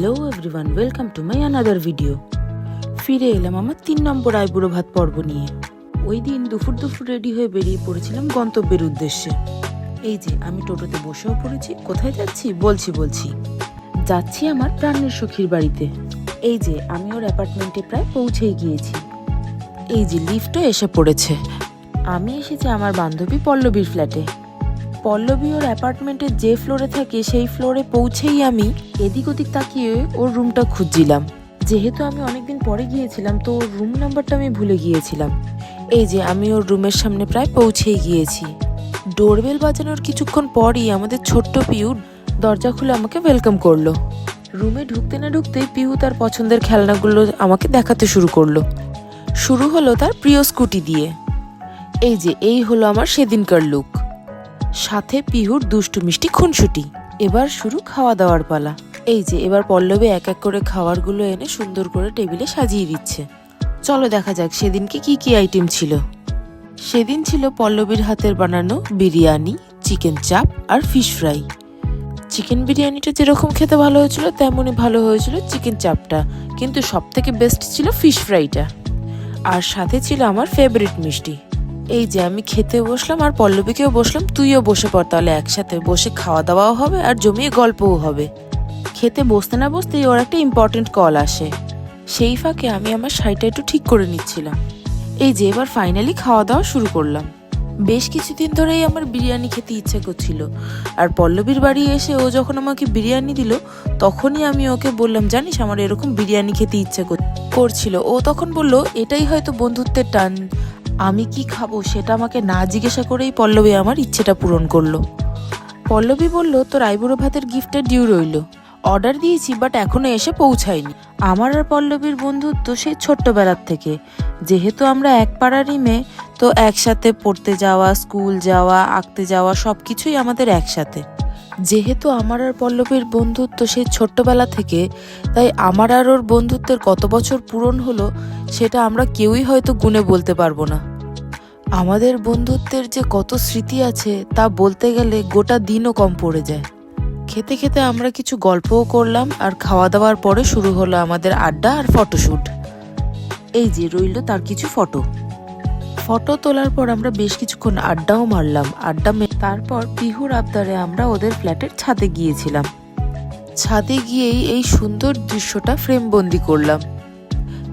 Hello everyone welcome to my another video ফিরে এলাম আমার তিন নম্বর আইবুড়ো ভাত পর্ব নিয়ে। ওই দিন দুপুর দুপুর রেডি হয়ে বেরিয়ে পড়েছিলাম গন্তব্যের উদ্দেশ্যে। এই যে, আমি টোটোতে বসেও পড়েছি, কোথায় যাচ্ছি? বলছি বলছি। যাচ্ছি আমার প্রাণের সখীর বাড়িতে। এই যে, আমি ওর অ্যাপার্টমেন্টে প্রায় পৌঁছেই গিয়েছি। এই যে লিফটও এসে পড়েছে। আমি এসেছি আমার বান্ধবী পল্লবীর ফ্ল্যাটে পল্লবী ওর অ্যাপার্টমেন্টের যে ফ্লোরে থাকে, সেই ফ্লোরে পৌঁছেই আমি এদিক ওদিক তাকিয়ে ওর রুমটা খুঁজছিলাম। যেহেতু আমি অনেকদিন পরে গিয়েছিলাম, তো ওর রুম নাম্বারটা আমি ভুলে গিয়েছিলাম। এই যে, আমি ওর রুমের সামনে প্রায় পৌঁছেই গিয়েছি। ডোরবেল বাজানোর কিছুক্ষণ পরই আমাদের ছোট্ট পিউ দরজা খুলে আমাকে ওয়েলকাম করল। রুমে ঢুকতে না ঢুকতেই পিউ তার পছন্দের খেলনাগুলো আমাকে দেখাতে শুরু করল। শুরু হলো তার প্রিয় স্কুটি দিয়ে। এই যে, এই হলো আমার সেদিনকার লুক। সাথে পিহুর দুষ্টু মিষ্টি খুনসুটি। এবার শুরু খাওয়া দাওয়ার পালা। এই যে, এবার পল্লবী এক এক করে খাবারগুলো এনে সুন্দর করে টেবিলে সাজিয়ে দিচ্ছে। চলো দেখা যাক সেদিনকে কি কি আইটেম ছিল। সেদিন ছিল পল্লবীর হাতের বানানো বিরিয়ানি, চিকেন চাপ আর ফিশ ফ্রাই। চিকেন বিরিয়ানিটা যেরকম খেতে ভালো হয়েছিল, তেমনই ভালো হয়েছিল চিকেন চাপটা। কিন্তু সব থেকে বেস্ট ছিল ফিশ ফ্রাইটা। আর সাথে ছিল আমার ফেভারিট মিষ্টি। এই যে আমি খেতে বসলাম আর পল্লবীকেও বসলাম, তুইও বসে পড় তাহলে একসাথে। বসে খাওয়া দাওয়াও হবে আর জমিয়ে গল্পও হবে। খেতে বসতে না বসতেই ওর একটা ইম্পর্টেন্ট কল আসে। সেই ফাঁকে আমি আমার শাড়িটা একটু ঠিক করে নিচ্ছিলাম। এই যে এবার ফাইনালি খাওয়া দাওয়া শুরু করলাম। বেশ কিছুদিন ধরেই আমার বিরিয়ানি খেতে ইচ্ছে করছিল। আর পল্লবীর বাড়ি এসে ও যখন আমাকে বিরিয়ানি দিল, তখনই আমি ওকে বললাম, জানিস আমার এরকম বিরিয়ানি খেতে ইচ্ছে কর- করছিল। ও তখন বলল, এটাই হয়তো বন্ধুত্বের টান। আমি কি খাব সেটা আমাকে না জিজ্ঞাসা করেই পল্লবী আমার ইচ্ছেটা পূরণ করল। পল্লবী বলল, তোর আইবুড়ো ভাতের গিফটের ডিউ রইল। অর্ডার দিয়েছি বাট এখনও এসে পৌঁছায়নি। আমার আর পল্লবীর বন্ধুত্ব সেই ছোট্টবেলার থেকে। যেহেতু আমরা এক পাড়ারই মেয়ে, তো একসাথে পড়তে যাওয়া স্কুল যাওয়া, আঁকতে যাওয়া সব কিছুই আমাদের একসাথে। যেহেতু আমার আর পল্লবীর বন্ধুত্ব সেই ছোট্টবেলা থেকে, তাই আমার আর ওর বন্ধুত্বের কত বছর পূরণ হলো, সেটা আমরা কেউই হয়তো গুণে বলতে পারব না। আমাদের বন্ধুত্বের যে কত স্মৃতি আছে তা বলতে গেলে গোটা দিনও কম পড়ে যায়। খেতে খেতে আমরা কিছু গল্পও করলাম আর খাওয়া দাওয়ার পরে শুরু হলো আমাদের আড্ডা আর ফটোশ্যুট এই যে রইল তার কিছু ফটো। ফটো তোলার পর আমরা বেশ কিছুক্ষণ আড্ডাও মারলাম। আড্ডা তারপর পিহুর আবদারে আমরা ওদের ফ্ল্যাটের ছাদে গিয়েছিলাম। ছাদে গিয়েই এই সুন্দর দৃশ্যটা ফ্রেমবন্দি করলাম।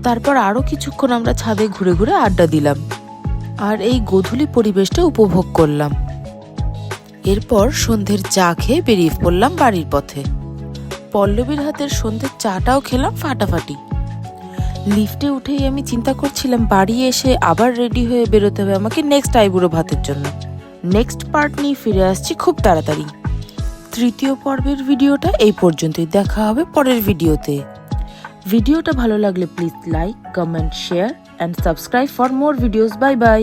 তারপর আরও কিছুক্ষণ আমরা ছাদে ঘুরে ঘুরে আড্ডা দিলাম। আর এই গোধূলি পরিবেশটা উপভোগ করলাম। এরপর সন্ধ্যের চা খেয়ে বেরিয়ে পড়লাম বাড়ির পথে। পল্লবীর হাতের সন্ধ্যের চাটাও খেলাম ফাটাফাটি। লিফটে উঠেই আমি চিন্তা করছিলাম, বাড়ি এসে আবার রেডি হয়ে বেরোতে হবে আমাকে নেক্সট আইবুড়ো ভাতের জন্য। নেক্সট পার্ট নিয়ে ফিরে আসছি খুব তাড়াতাড়ি। তৃতীয় পর্বের ভিডিওটা এই পর্যন্তই। দেখা হবে পরের ভিডিওতে। ভিডিওটা ভালো লাগলে please like comment share and subscribe for more videos bye bye